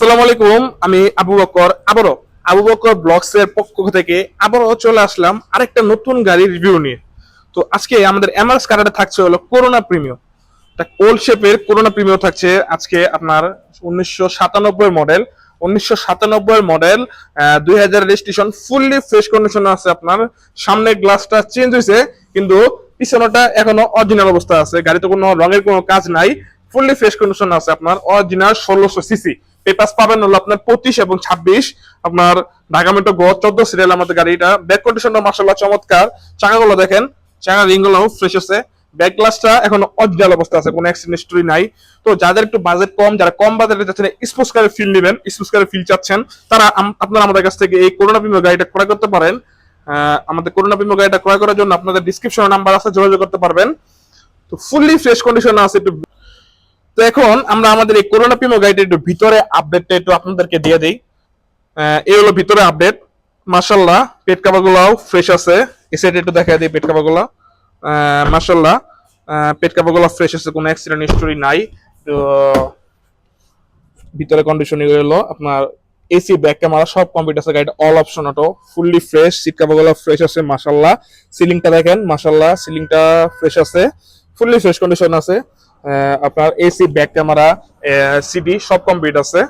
আসসালামু আলাইকুম, আমি আবু বকর, আবারও আবু বকর ব্লগস পক্ষ থেকে আবারও চলে আসলাম আরেকটা নতুন গাড়ির রিভিউ নিয়ে। তো আজকে আমাদের এমআরএস কার্ডে থাকছে হলো করোনা প্রিমিয়াম ওল্ড শেপের করোনা প্রিমিয়াম থাকছে আজকে আপনার উনিশশো সাতানব্বই মডেল উনিশশো সাতানব্বই মডেল দুই হাজার রেজিস্ট্রেশন ফুললি ফ্রেশ কন্ডিশন আছে আপনার। সামনের গ্লাসটা চেঞ্জ হয়েছে কিন্তু পিছনটা এখনও অরিজিনাল অবস্থা আছে। গাড়িতে কোনো রঙের কোনো কাজ নাই। ফুললি ফ্রেশ কন্ডিশন আছে আপনার অরিজিনাল ষোলোশো সিসি পেপাস পাবেন হলো আপনার পঁচিশ এবং ছাব্বিশ। আপনার ঢাকা মেট্রো গ চোদ্দ সিরিয়াল আমাদের গাড়িটা। ব্যাক কন্ডিশনটা মার্শাল্লাহ চমৎকার। চাকাগুলো দেখেন চাকা রিংগুলো ফ্রেশ আছে। ব্যাক গ্লাসটা এখন অরিজিনাল অবস্থা আছে, কোনো অ্যাক্সিডেন্ট হিস্টরি নাই। তো যাদের একটু বাজেট কম, যারা কম বাজেটে চাচ্ছেন স্পোর্টস কারের ফিল নেবেন স্পোর্টস কারের ফিল চাচ্ছেন, তারা আপনারা আমাদের কাছ থেকে এই করোনা বিমা গাড়িটা ক্রয় করতে পারেন। আমাদের করোনা বিমা গাড়িটা ক্রয় করার জন্য আপনাদের ডিসক্রিপশনে নাম্বার আছে, যোগাযোগ করতে পারবেন। তো ফুললি ফ্রেশ কন্ডিশনে আছে, একটু তো এখন আমরা আমাদের এই করোনা পিমো গাড়িটা একটু ভিতরে আপডেটটা একটু আপনাদেরকে দিয়ে দিই। এই হলো ভিতরে আপডেট মার্শাল্লাহ পেট কাবাগুলাও ফ্রেশ আছে। এই সাইডে একটু দেখা দিই পেট কাবাগুলা। মার্শাল্লাহ পেট কাবাগুলা ফ্রেশ আছে, কোনো অ্যাক্সিডেন্ট হিস্টোরি নাই। তো, ভিতরে কন্ডিশন হলো আপনার এসি ব্যাক ক্যামেরা সব কমপ্লিট আছে গাড়িটা all option auto fully fresh seat কাভারগুলো fresh আছে মাশাল্লাহ সিলিংটা দেখেন মাশাল্লাহ সিলিংটা ফ্রেশ আছে ফুললি ফ্রেশ কন্ডিশন আছে। আপনার এসি ব্যাক ক্যামেরা সিডি সব কমপ্লিট আছে।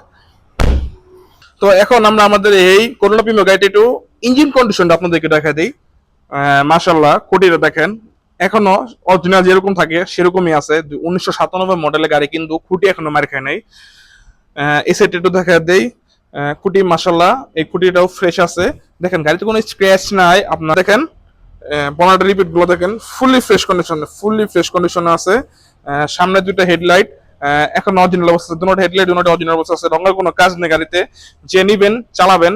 তো এখন আমরা আমাদের এই করোনা প্রিমিয়ার গাড়িটা একটু ইঞ্জিন কন্ডিশনটা আপনাদেরকে দেখা দিই। মাশাল্লাহ কোটিটা দেখেন। এখনও অরিজিনাল যেরকম থাকে, সেরকমই আছে। উনিশশো সাতানব্বই মডেলের গাড়ি কিন্তু খুঁটি এখনও মার খায় নাই। এই একটু দেখা দেই। খুঁটি মাসাল্লাহ এই খুঁটিটাও ফ্রেশ আছে। দেখেন, গাড়িতে কোনো স্ক্র্যাচ নাই। আপনার দেখেন বনাটা রিপিটগুলো দেখেন fully fresh condition fully fresh কন্ডিশনে আছে। সামনে দুটো হেডলাইট এখন অরিজিনাল অবস্থা দুটো হেডলাইট দুটো অরিজিনাল অবস্থা আছে। রঙের কোনো কাজ নেই গাড়িতে। যে নিবেন, চালাবেন।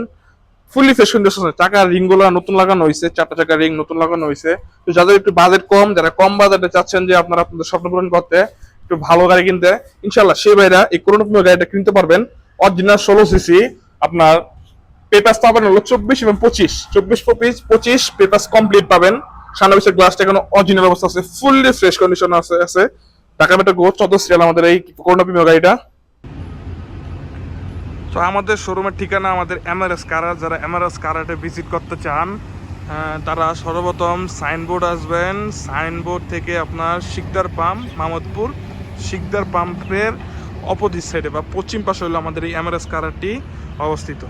ফ্রেশ কন্ডিশন চাকার রিংগুলো নতুন লাগানো হয়েছে চারটা চাকার রিং নতুন লাগানো হয়েছে তো যাদের একটু বাজেট কম, যারা কম বাজেটে চাচ্ছেন যে আপনারা আপনাদের করতে, একটু ভালো গাড়ি কিনতে ইনশাল্লাহ সেই ভাইরা এই গাড়িটা কিনতে পারবেন। অরিজিনাল ষোলো সিসি আপনার পেপাস পাবেন হলো চব্বিশ এবং পঁচিশ। চব্বিশ, পঁচিশ পঁচিশ পেপাস কমপ্লিট পাবেন। সামনে পিছের গ্লাসটা এখনও অরিজিনাল অবস্থা আছে। ফুললি ফ্রেশ কন্ডিশন আছে আছে। ঢাকা মেট্রো গো চোদ্দ সিরিয়াল, আমাদের এই করোনা প্রিমিয়ার গাড়িটা? তো আমাদের শোরুমের ঠিকানা আমাদের এমআরএস কারা, যারা এমআরএস কারাটে ভিজিট করতে চান তারা সর্বপ্রথম সাইনবোর্ড আসবেন। সাইনবোর্ড থেকে আপনার শিকদার পাম্প মামদপুর, শিকদার পাম্পের অপোজিট সাইডে বা পশ্চিম পাশে হলো আমাদের এই এমআরএস কারাটি অবস্থিত।